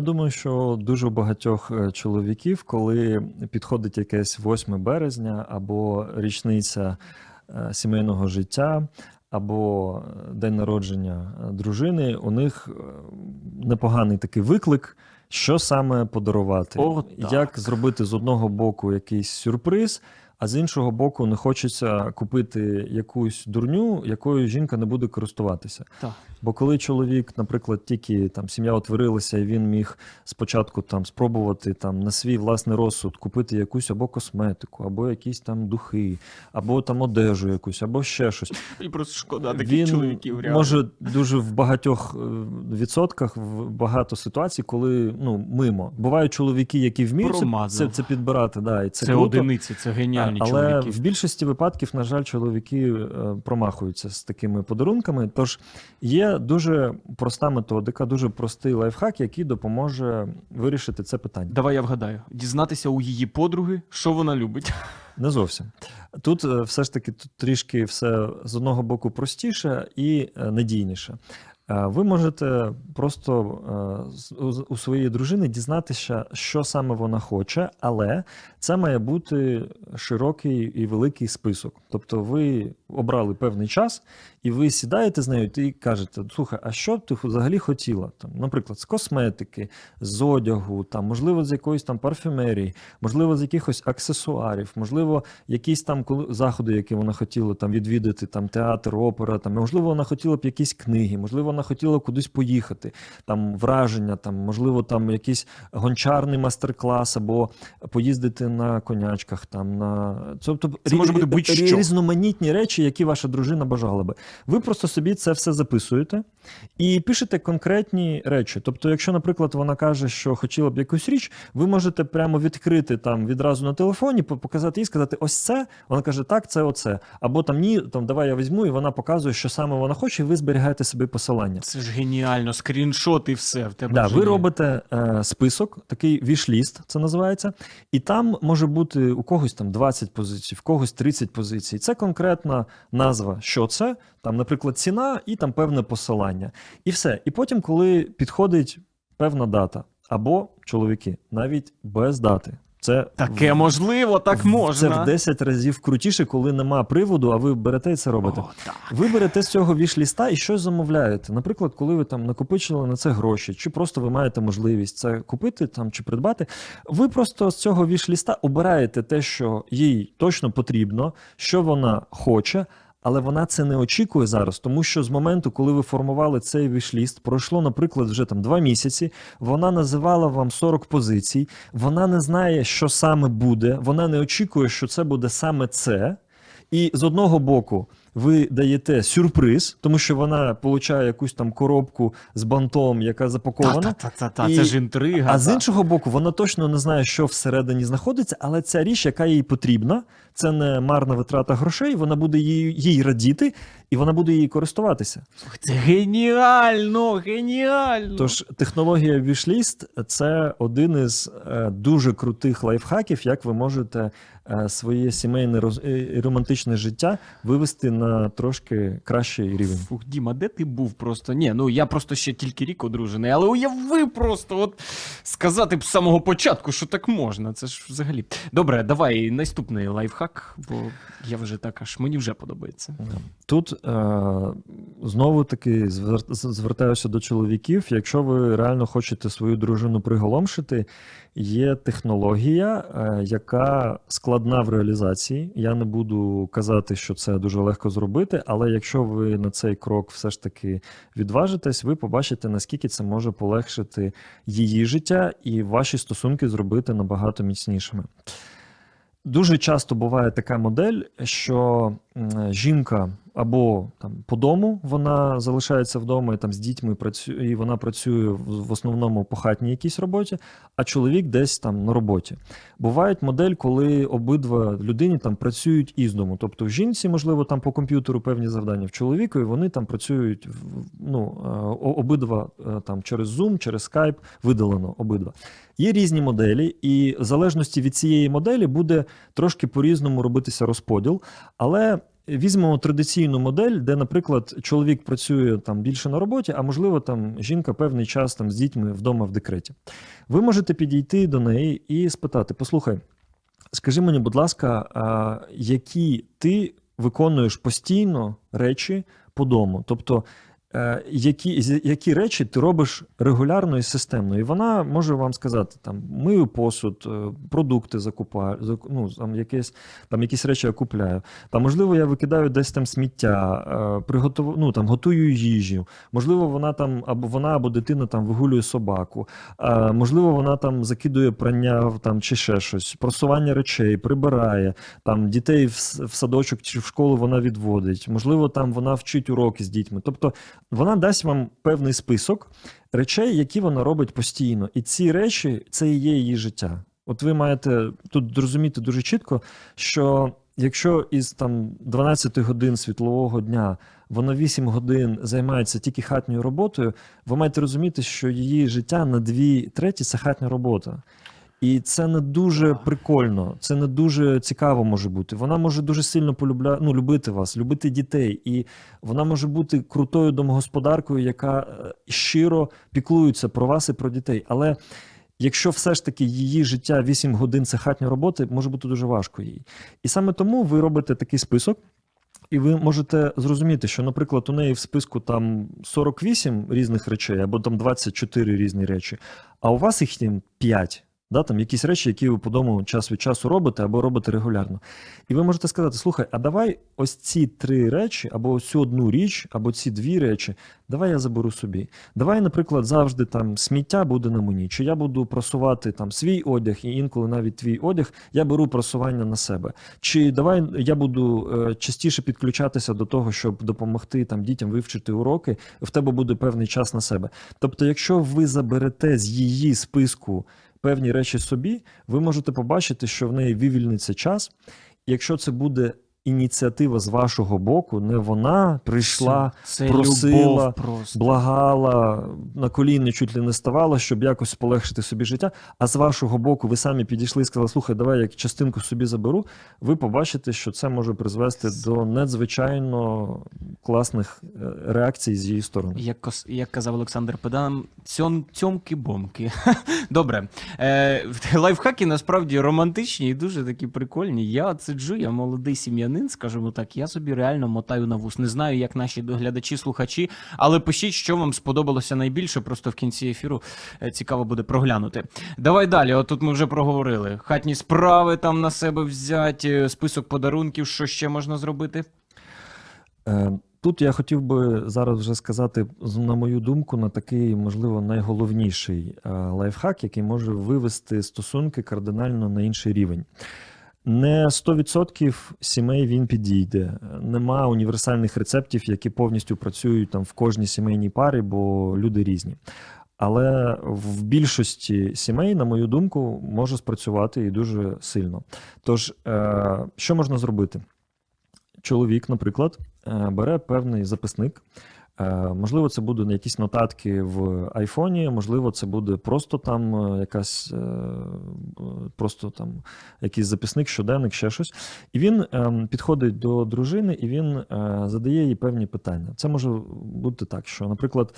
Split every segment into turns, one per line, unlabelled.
Я думаю, що дуже у багатьох е, чоловіків, коли підходить якесь 8 березня або річниця е, сімейного життя, або е, день народження дружини, у них непоганий такий виклик, що саме подарувати,
О,
як зробити з одного боку якийсь сюрприз. А з іншого боку, не хочеться купити якусь дурню, якою жінка не буде користуватися.
Так.
Бо коли чоловік, наприклад, тільки там сім'я утворилася, і він міг спочатку там спробувати там на свій власний розсуд купити якусь або косметику, або якісь там духи, або там одежу якусь, або ще щось.
І просто шкода таких
він
чоловіків реально.
може дуже в багатьох е, відсотках, в багато ситуацій, коли ну мимо. Бувають чоловіки, які вміють це, це, підбирати, да, і це,
це,
круто.
одиниці, це геніальні
Але в більшості випадків, на жаль, чоловіки е, промахуються з такими подарунками. Тож є дуже проста методика, дуже простий лайфхак, який допоможе вирішити це питання.
Давай я вгадаю. Дізнатися у її подруги, що вона любить.
Не зовсім. Тут е, все ж таки тут трішки все з одного боку простіше і е, надійніше. Е, Ви можете просто е, у- своєї дружини дізнатися, що саме вона хоче, але це має бути широкий і великий список. Тобто ви обрали певний час, і ви сідаєте з нею і кажете: слухай, а що б ти взагалі хотіла? Там, наприклад, з косметики, з одягу, там, можливо, з якоїсь там парфюмерії, можливо, з якихось аксесуарів, можливо, якісь там заходи, які вона хотіла там відвідати, там театр, опера, там, можливо, вона хотіла б якісь книги, можливо, вона хотіла кудись поїхати, там враження, там, можливо, там якийсь гончарний майстер-клас або поїздити на конячках. Там, на... Тобто,
Це може бути будь-що.
різноманітні речі, які ваша дружина бажала би. Ви просто собі це все записуєте і пишете конкретні речі. Тобто, якщо, наприклад, вона каже, що хотіла б якусь річ, ви можете прямо відкрити там відразу на телефоні, показати їй, сказати, ось це. Вона каже, так, це оце. Або там ні, там давай я візьму, і вона показує, що саме вона хоче, і ви зберігаєте собі посилання.
Це ж геніально, скріншот і все. В тебе
Да, ви
є.
робите е, список, такий віш-ліст, це називається, і там може бути у когось там 20 позицій, в когось 30 позицій. Це конкретна назва, що це, там, наприклад, ціна і там певне посилання. І все. І потім, коли підходить певна дата, або чоловіки, навіть без дати. Це
Таке
в-
можливо, так
Це в 10 разів крутіше, коли нема приводу, а ви берете і це робите.
О, так.
Ви берете з цього віш-ліста і щось замовляєте. Наприклад, коли ви там накопичили на це гроші, чи просто ви маєте можливість це купити там чи придбати. Ви просто з цього віш-ліста обираєте те, що їй точно потрібно, що вона хоче. Але вона це не очікує зараз, тому що з моменту, коли ви формували цей вішліст, пройшло, наприклад, вже там два місяці. Вона називала вам 40 позицій. Вона не знає, що саме буде. Вона не очікує, що це буде саме це. І з одного боку, ви даєте сюрприз, тому що вона получає якусь там коробку з бантом, яка запакована.
Та-та-та-та,
І-
це ж інтрига.
А з іншого боку, вона точно не знає, що всередині знаходиться, але ця річ, яка їй потрібна, це не марна витрата грошей, вона буде їй, їй радіти, і вона буде їй користуватися.
Це геніально, геніально.
Тож технологія Wishlist – це один із е, дуже крутих лайфхаків, як ви можете своє сімейне роз... е, і романтичне життя вивести на трошки кращий рівень.
Фух, Діма, де ти був просто? Ні, ну я просто ще тільки рік одружений, але уяви просто, от сказати б з самого початку, що так можна. Це ж взагалі. Добре, давай наступний лайфхак, бо я вже так аж мені вже подобається.
Тут е, знову таки звер- звертаюся до чоловіків. Якщо ви реально хочете свою дружину приголомшити, є технологія, е, яка складна в реалізації. Я не буду казати, що це дуже легко зробити, але якщо ви на цей крок все ж таки відважитесь, ви побачите, наскільки це може полегшити її життя і ваші стосунки зробити набагато міцнішими. Дуже часто буває така модель, що жінка або там по дому вона залишається вдома і там з дітьми працює, і вона працює в основному по хатній якійсь роботі, а чоловік десь там на роботі. Буває модель, коли обидва людині там працюють із дому. Тобто в жінці, можливо, там по комп'ютеру певні завдання, в чоловіку, і вони там працюють ну, е, обидва е, там через Zoom, через Skype, видалено обидва. Є різні моделі, і в залежності від цієї моделі буде трошки по-різному робитися розподіл. Але візьмемо традиційну модель, де, наприклад, чоловік працює там більше на роботі, а можливо, там жінка певний час там з дітьми вдома в декреті. Ви можете підійти до неї і спитати: послухай, скажи мені, будь ласка, які ти виконуєш постійно речі по дому? Тобто, які, які речі ти робиш регулярно і системно? І вона може вам сказати: там мию посуд, е, продукти закупаю, зак- ну, там, якесь, там якісь речі я купляю. Там, можливо, я викидаю десь там сміття, е, приготов... ну, там, готую їжу. Можливо, вона там або вона або дитина там вигулює собаку. А, можливо, вона там закидує прання там, чи ще щось, просування речей, прибирає, там дітей в садочок чи в школу вона відводить. Можливо, там вона вчить уроки з дітьми. Тобто вона дасть вам певний список речей, які вона робить постійно. І ці речі це і є її життя. От ви маєте тут розуміти дуже чітко, що якщо із там 12 годин світлового дня вона 8 годин займається тільки хатньою роботою, ви маєте розуміти, що її життя на дві треті це хатня робота. І це не дуже прикольно, це не дуже цікаво може бути. Вона може дуже сильно полюбля... ну, любити вас, любити дітей, і вона може бути крутою домогосподаркою, яка е, щиро піклується про вас і про дітей. Але якщо все ж таки її життя 8 годин це хатня робота, може бути дуже важко їй. І саме тому ви робите такий список. І ви можете зрозуміти, що, наприклад, у неї в списку там 48 різних речей, або там 24 різні речі, а у вас їх там 5. Да, там якісь речі, які ви по дому час від часу робите або робите регулярно. І ви можете сказати: слухай, а давай ось ці три речі, або ось цю одну річ, або ці дві речі, давай я заберу собі. Давай, наприклад, завжди там сміття буде на мені, чи я буду просувати там свій одяг, і інколи навіть твій одяг, я беру просування на себе. Чи давай я буду е, частіше підключатися до того, щоб допомогти там дітям вивчити уроки, в тебе буде певний час на себе. Тобто, якщо ви заберете з її списку певні речі собі, ви можете побачити, що в неї вивільниться час. Якщо це буде ініціатива з вашого боку, не вона прийшла,
це
просила, благала, на коліни чуть ли не ставала, щоб якось полегшити собі життя. А з вашого боку, ви самі підійшли і сказали, слухай, давай я частинку собі заберу. Ви побачите, що це може призвести до надзвичайно класних е, реакцій з її сторони.
Як, кос- як казав Олександр Педан, цьом, цьомки-бомки. Добре. Е, лайфхаки насправді романтичні і дуже такі прикольні. Я сиджу, я молодий сім'янин, скажімо так, я собі реально мотаю на вус. Не знаю, як наші глядачі, слухачі, але пишіть, що вам сподобалося найбільше, просто в кінці ефіру е, цікаво буде проглянути. Давай далі. От тут ми вже проговорили. Хатні справи там на себе взяти, список подарунків, що ще можна зробити.
Е, Тут я хотів би зараз вже сказати, на мою думку, на такий, можливо, найголовніший е, лайфхак, який може вивести стосунки кардинально на інший рівень. Не 100% сімей він підійде. Нема універсальних рецептів, які повністю працюють там в кожній сімейній парі, бо люди різні. Але в більшості сімей, на мою думку, може спрацювати і дуже сильно. Тож, е, що можна зробити? Чоловік, наприклад, е, бере певний записник. Е, Можливо, це будуть якісь нотатки в айфоні, можливо, це буде просто там е, якась е, просто там якийсь записник, щоденник, ще щось. І він ем, підходить до дружини і він задає їй певні питання. Це може бути так, що, наприклад,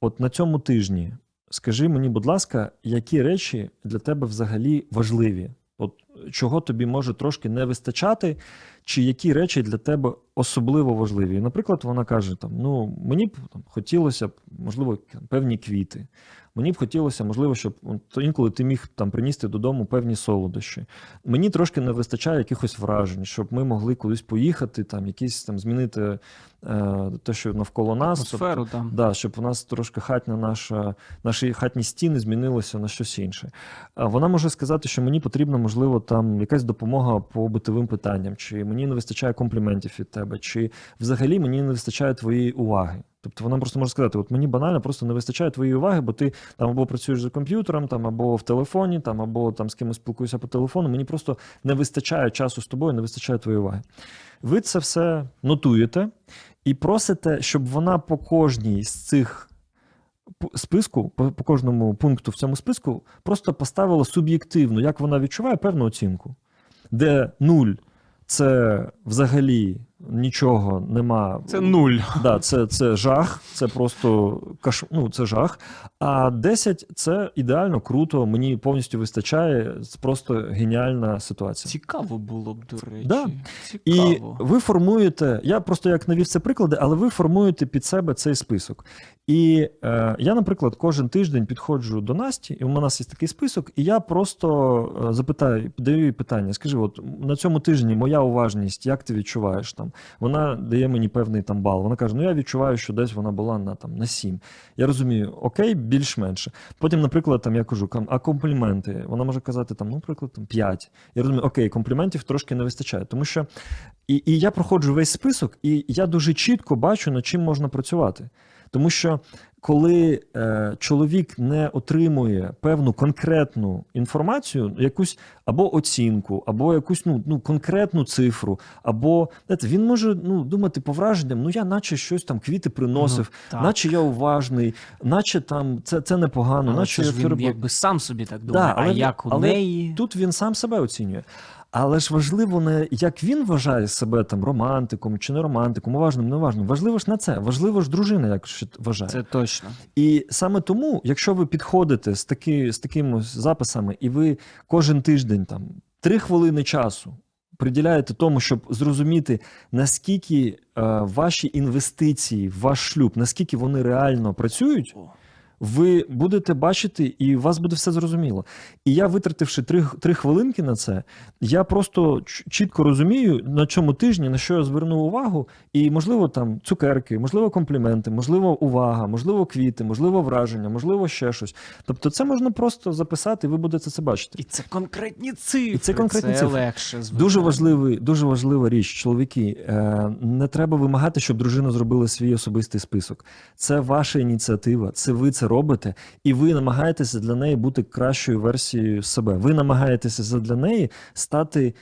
от на цьому тижні скажи мені, будь ласка, які речі для тебе взагалі важливі? От чого тобі може трошки не вистачати, чи які речі для тебе особливо важливі. Наприклад, вона каже: там, ну, мені б там, хотілося б, можливо, певні квіти. Мені б хотілося, можливо, щоб то інколи ти міг там принести додому певні солодощі. Мені трошки не вистачає якихось вражень, щоб ми могли кудись поїхати, там якісь там змінити е, те, що навколо нас.
Атмосферу там.
Да, щоб у нас трошки хатня наша, наші хатні стіни змінилися на щось інше. Вона може сказати, що мені потрібна, можливо, там якась допомога по битовим питанням, чи мені не вистачає компліментів від тебе, чи взагалі мені не вистачає твоєї уваги. Тобто вона просто може сказати: от мені банально просто не вистачає твоєї уваги, бо ти там або працюєш за комп'ютером, там або в телефоні, там або там з кимось спілкуєшся по телефону. Мені просто не вистачає часу з тобою, не вистачає твоєї уваги. Ви це все нотуєте і просите, щоб вона по кожній з цих списку, по, по кожному пункту в цьому списку, просто поставила суб'єктивно, як вона відчуває певну оцінку, де нуль це взагалі нічого нема.
Це нуль.
Да, це, це жах, це просто каш... ну, це жах. А 10 це ідеально круто, мені повністю вистачає. Це просто геніальна ситуація.
Цікаво було б, до речі.
Да. І ви формуєте, я просто як навів це приклади, але ви формуєте під себе цей список. І е, я, наприклад, кожен тиждень підходжу до Насті, і у нас є такий список, і я просто е, запитаю, даю їй питання: скажи, от на цьому тижні моя уважність, як ти відчуваєш там? Вона дає мені певний там бал. Вона каже: Ну я відчуваю, що десь вона була на там на 7. Я розумію, окей, більш-менше. Потім, наприклад, там я кажу, а компліменти? Вона може казати там, ну, наприклад, там 5. Я розумію, окей, компліментів трошки не вистачає, тому що і, і я проходжу весь список, і я дуже чітко бачу, над чим можна працювати. Тому що коли е, чоловік не отримує певну конкретну інформацію, якусь або оцінку, або якусь ну, ну, конкретну цифру, або знаєте, він може ну, думати по враженням, ну я наче щось там квіти приносив,
Ну,
наче я уважний, наче там це, це непогано,
Але
наче
це ж
це
він якби сам собі так думає,
Да,
а як у
але
неї.
Тут він сам себе оцінює. Але ж важливо не як він вважає себе там романтиком чи не романтиком, уважним, неважним. Важливо ж не це. Важливо ж дружина, як вважає.
Це точно.
І саме тому, якщо ви підходите з таки, з такими записами, і ви кожен тиждень там три хвилини часу приділяєте тому, щоб зрозуміти, наскільки е, ваші інвестиції ваш шлюб, наскільки вони реально працюють. Ви будете бачити, і у вас буде все зрозуміло. І я, витративши три, три хвилинки на це, я просто чітко розумію, на цьому тижні на що я звернув увагу, і можливо там цукерки, можливо, компліменти, можливо, увага, можливо, квіти, можливо, враження, можливо, ще щось. Тобто, це можна просто записати, і ви будете це бачити.
І це конкретні цифри.
І це конкретні
це
цифри.
легше. звичайно.
Дуже важливий, дуже важлива річ, чоловіки. Е, не треба вимагати, щоб дружина зробила свій особистий список. Це ваша ініціатива, це ви це робите, і ви намагаєтеся для неї бути кращою версією себе. Ви намагаєтеся для неї стати.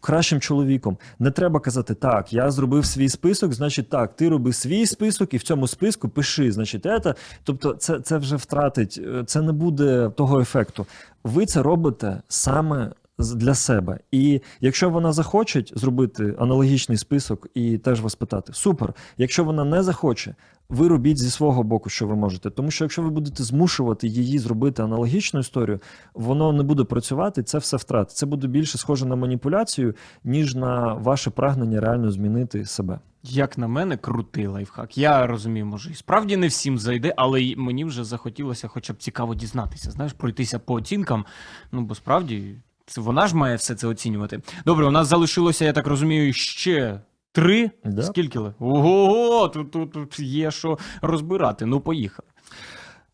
Кращим чоловіком не треба казати так. Я зробив свій список, значить так. Ти роби свій список, і в цьому списку пиши. Значить, ета. Тобто, це, це вже втратить, е, це не буде того ефекту. Ви це робите саме для себе. І якщо вона захоче зробити аналогічний список і теж вас питати, супер. Якщо вона не захоче, ви робіть зі свого боку, що ви можете. Тому що якщо ви будете змушувати її зробити аналогічну історію, воно не буде працювати, це все втрати. Це буде більше схоже на маніпуляцію, ніж на ваше прагнення реально змінити себе.
Як на мене, крутий лайфхак. Я розумію, може, і справді не всім зайде, але мені вже захотілося хоча б цікаво дізнатися. Знаєш, пройтися по оцінкам. Ну, бо справді, це вона ж має все це оцінювати. Добре, у нас залишилося, я так розумію, ще три.
Да.
Скільки? ли? Ого, тут, тут, тут є що розбирати. Ну, поїхали.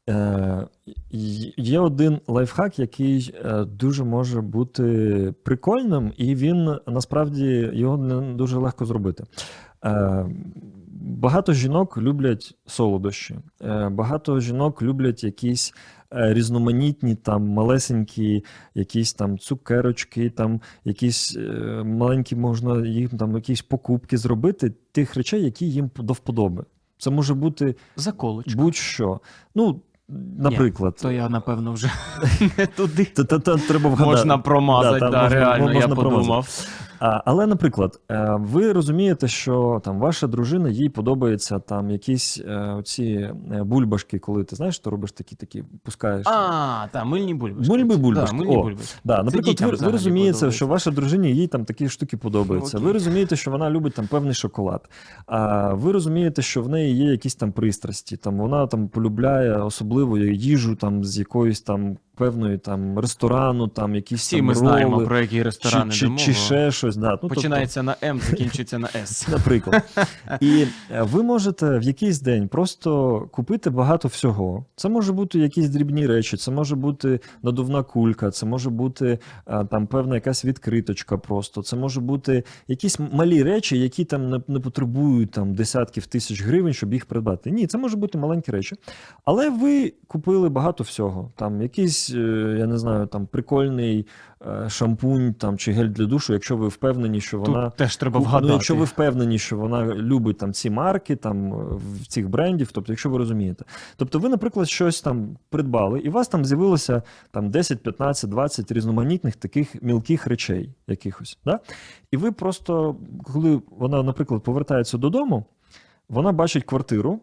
Е, є один лайфхак, який е, дуже може бути прикольним, і він насправді його не дуже легко зробити. Е, Багато жінок люблять солодощі, е, багато жінок люблять якісь е, різноманітні там малесенькі, якісь там цукерочки, там якісь е, маленькі можна їм там якісь покупки зробити тих речей, які їм до вподоби. Це може бути
Заколочка.
будь-що. Ну, наприклад,
То я, напевно, вже не туди.
та, та, та, треба вгадати.
Можна промазати,
Да,
да,
там можна-
реально,
можна
я
промазати.
подумав.
А, але, наприклад, е, ви розумієте, що там ваша дружина їй подобається там якісь е, оці е, бульбашки, коли ти знаєш, ти робиш такі такі, пускаєш.
А, так, мильні бульбашки.
Мильні бульбашки,
Да, мильні
о.
бульбашки.
Да, наприклад, ви, ви розумієте, що ваша дружині їй там такі штуки подобаються. Ви розумієте, що вона любить там певний шоколад. А ви розумієте, що в неї є якісь там пристрасті. Там вона там полюбляє особливо їжу там з якоїсь там певної там ресторану, там якісь
Всі
там
ми
роли,
знаємо, про які ресторани
чи, чи, чи ще щось. Да. Ну, тобто-
Починається на М, закінчується на С.
Наприклад, і е, ви можете в якийсь день просто купити багато всього. Це може бути якісь дрібні речі, це може бути надувна кулька, це може бути е, там певна якась відкриточка. Просто це може бути якісь малі речі, які там не, не потребують там десятків тисяч гривень, щоб їх придбати. Ні, це може бути маленькі речі. Але ви купили багато всього. Там якісь якийсь, е, я не знаю, там прикольний е, шампунь там, чи гель для душу, якщо ви впевнені, що вона.
Тут теж треба
Ну, якщо ви впевнені, що вона любить там ці марки, там е, в цих брендів, тобто, якщо ви розумієте. Тобто, ви, наприклад, щось там придбали, і у вас там з'явилося там 10, 15, 20 різноманітних таких мілких речей якихось. Да? І ви просто, коли вона, наприклад, повертається додому, вона бачить квартиру,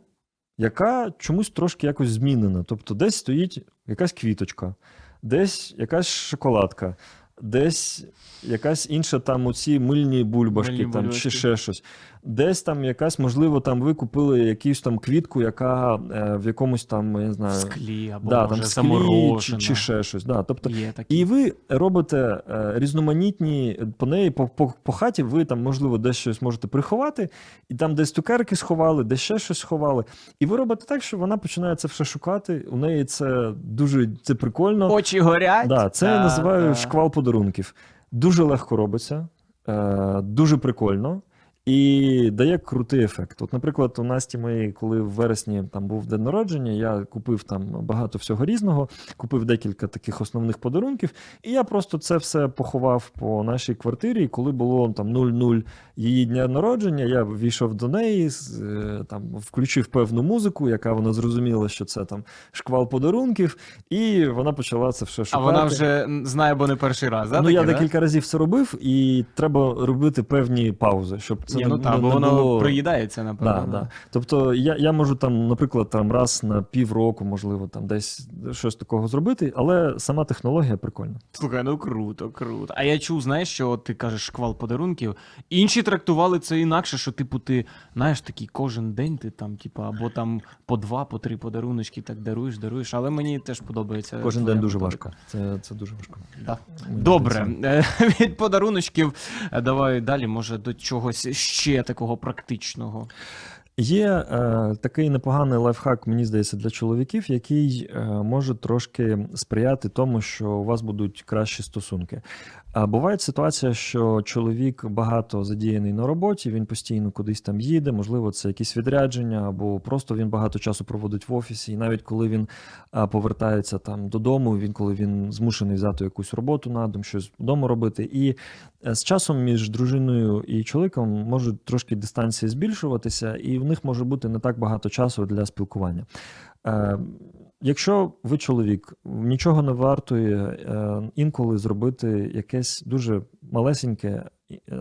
яка чомусь трошки якось змінена. Тобто, десь стоїть якась квіточка, десь якась шоколадка, десь якась інша там оці мильні бульбашки,
Мильні
там,
бульбашки.
чи ще щось. Десь там якась, можливо, там ви купили якусь там квітку, яка е, в якомусь там, я не
в
знаю,
склі або
да,
може
там склі, чи, чи ще щось. Да. Тобто,
Є такі.
і ви робите е, різноманітні по неї, по, по, по хаті, ви там, можливо, десь щось можете приховати, і там десь цукерки сховали, десь ще щось сховали. І ви робите так, що вона починає це все шукати. У неї це дуже це прикольно.
Очі горять.
Да, це я називаю
та.
шквал подарунків. Дуже легко робиться, е, дуже прикольно. І дає крутий ефект. От, наприклад, у Насті моєї, коли в вересні там був день народження, я купив там багато всього різного, купив декілька таких основних подарунків, і я просто це все поховав по нашій квартирі. І коли було там 0-0 її дня народження, я війшов до неї, е, там включив певну музику, яка вона зрозуміла, що це там шквал подарунків, і вона почала це все шукати.
А вона вже знає, бо не перший раз.
Ну, я
таке, да?
декілька разів це робив, і треба робити певні паузи, щоб це
Ні,
не,
ну так,
не-
бо
не
воно
було...
приїдається, напевно.
Да, да. Тобто я, я можу там, наприклад, там раз на півроку, можливо, там десь щось такого зробити, але сама технологія прикольна.
Слухай, ну круто, круто. А я чув, знаєш, що от ти кажеш шквал подарунків. Інші трактували це інакше, що, типу, ти знаєш, такий кожен день ти там, типу, або там по два, по три подаруночки так даруєш, даруєш. Але мені теж подобається.
Кожен день дуже
методика.
важко. Це, це дуже важко.
Да. Добре. Е, від подаруночків е, давай далі, може, до чогось ще такого практичного.
Є е, такий непоганий лайфхак, мені здається, для чоловіків, який е, може трошки сприяти тому, що у вас будуть кращі стосунки. А буває ситуація, що чоловік багато задіяний на роботі, він постійно кудись там їде, можливо, це якісь відрядження, або просто він багато часу проводить в офісі. І навіть коли він повертається там додому, він коли він змушений взяти якусь роботу на дом, щось вдома робити. І е, з часом між дружиною і чоловіком можуть трошки дистанції збільшуватися, і в них може бути не так багато часу для спілкування. Якщо ви чоловік, нічого не вартує е, інколи зробити якесь дуже малесеньке,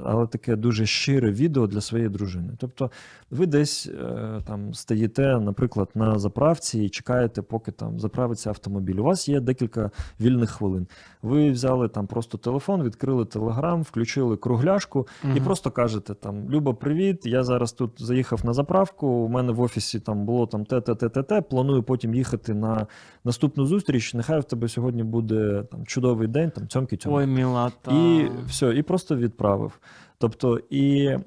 але таке дуже щире відео для своєї дружини. Тобто ви десь е, там стоїте, наприклад, на заправці і чекаєте, поки там заправиться автомобіль. У вас є декілька вільних хвилин. Ви взяли там просто телефон, відкрили телеграм, включили кругляшку і просто кажете там: Люба, привіт! Я зараз тут заїхав на заправку. У мене в офісі там було там те, те, те, те, те. Планую потім їхати на наступну зустріч. Нехай в тебе сьогодні буде там чудовий день, там цьомки цьомки.
Ой, мілата.
І все, і просто відправив. Тобто, і е,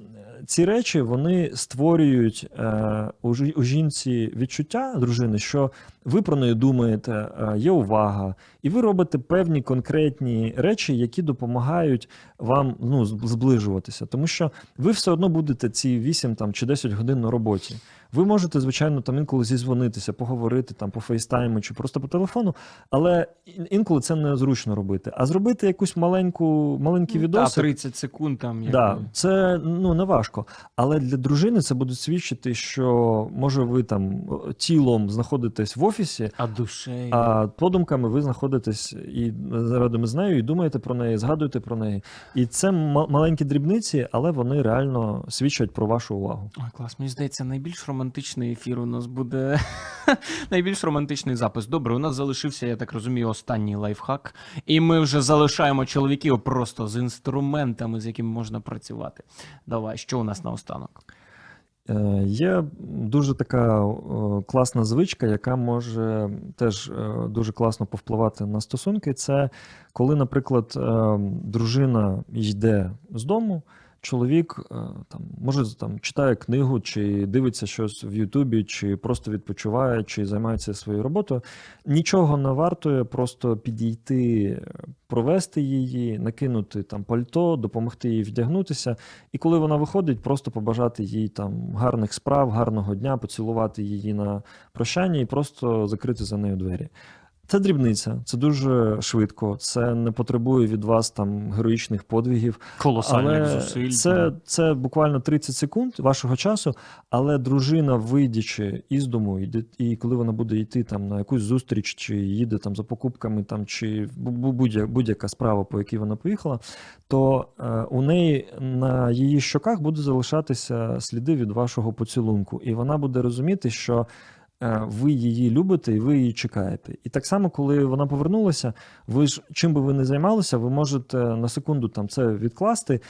ці речі вони створюють е, у, жі- у жінці відчуття дружини, що ви про неї думаєте, е, є увага, і ви робите певні конкретні речі, які допомагають вам ну, зближуватися. Тому що ви все одно будете ці 8 там, чи 10 годин на роботі. Ви можете, звичайно, там інколи зізвонитися, поговорити там по фейстайму чи просто по телефону, але інколи це незручно робити. А зробити якусь маленьку, маленький
Та,
відосик,
30 секунд там. як
Да, це ну не важко. Але для дружини це буде свідчити, що може ви там тілом знаходитесь в офісі,
А душею.
а подумками ви знаходитесь і зарадами з нею, і думаєте про неї, згадуєте про неї. І це ма- маленькі дрібниці, але вони реально свідчать про вашу увагу.
Ой, клас, мені здається, найбільш романтичний ефір у нас буде. найбільш романтичний запис. Добре, у нас залишився, я так розумію, останній лайфхак. І ми вже залишаємо чоловіків просто з інструментами, з якими можна працювати. Давай, що у нас наостанок?
Е, Є дуже така е, класна звичка, яка може теж е, дуже класно повпливати на стосунки. Це коли, наприклад, дружина йде з дому, чоловік е, там може там читає книгу, чи дивиться щось в Ютубі, чи просто відпочиває, чи займається своєю роботою. Нічого не вартує просто підійти, провести її, накинути там пальто, допомогти їй вдягнутися. І коли вона виходить, просто побажати їй там гарних справ, гарного дня, поцілувати її на прощання і просто закрити за нею двері. Це дрібниця, це дуже швидко, це не потребує від вас там героїчних подвигів.
Колосальних
Але
зусиль.
це, це буквально 30 секунд вашого часу, але дружина, вийдячи із дому, йде- і коли вона буде йти там на якусь зустріч, чи їде там за покупками, там чи бу- бу- будь-я- будь-яка справа, по якій вона поїхала, то е, у неї на її щоках будуть залишатися сліди від вашого поцілунку, і вона буде розуміти, що. Е, Ви її любите і ви її чекаєте. І так само, коли вона повернулася, ви ж чим би ви не займалися, ви можете на секунду там це відкласти,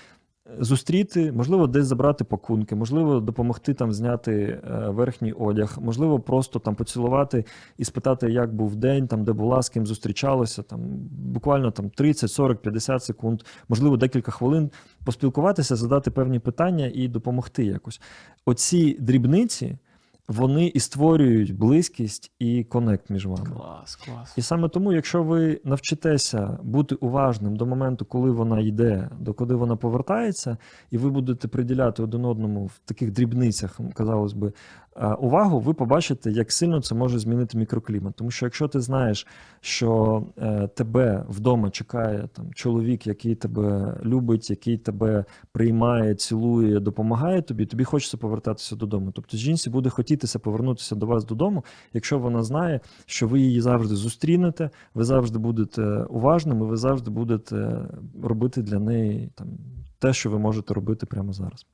зустріти, можливо, десь забрати пакунки, можливо, допомогти там зняти е, верхній одяг, можливо, просто там поцілувати і спитати, як був день, там де була, з ким зустрічалася, там буквально там 30, 40, 50 секунд, можливо, декілька хвилин поспілкуватися, задати певні питання і допомогти якось. Оці дрібниці. Вони і створюють близькість і конект між вами.
Клас, клас.
І саме тому, якщо ви навчитеся бути уважним до моменту, коли вона йде, до куди вона повертається, і ви будете приділяти один одному в таких дрібницях, казалось би, увагу, ви побачите, як сильно це може змінити мікроклімат. Тому що якщо ти знаєш, що е, тебе вдома чекає там чоловік, який тебе любить, який тебе приймає, цілує, допомагає тобі, тобі хочеться повертатися додому. Тобто жінці буде хотітися повернутися до вас додому, якщо вона знає, що ви її завжди зустрінете, ви завжди будете уважними, ви завжди будете робити для неї там те, що ви можете робити прямо зараз.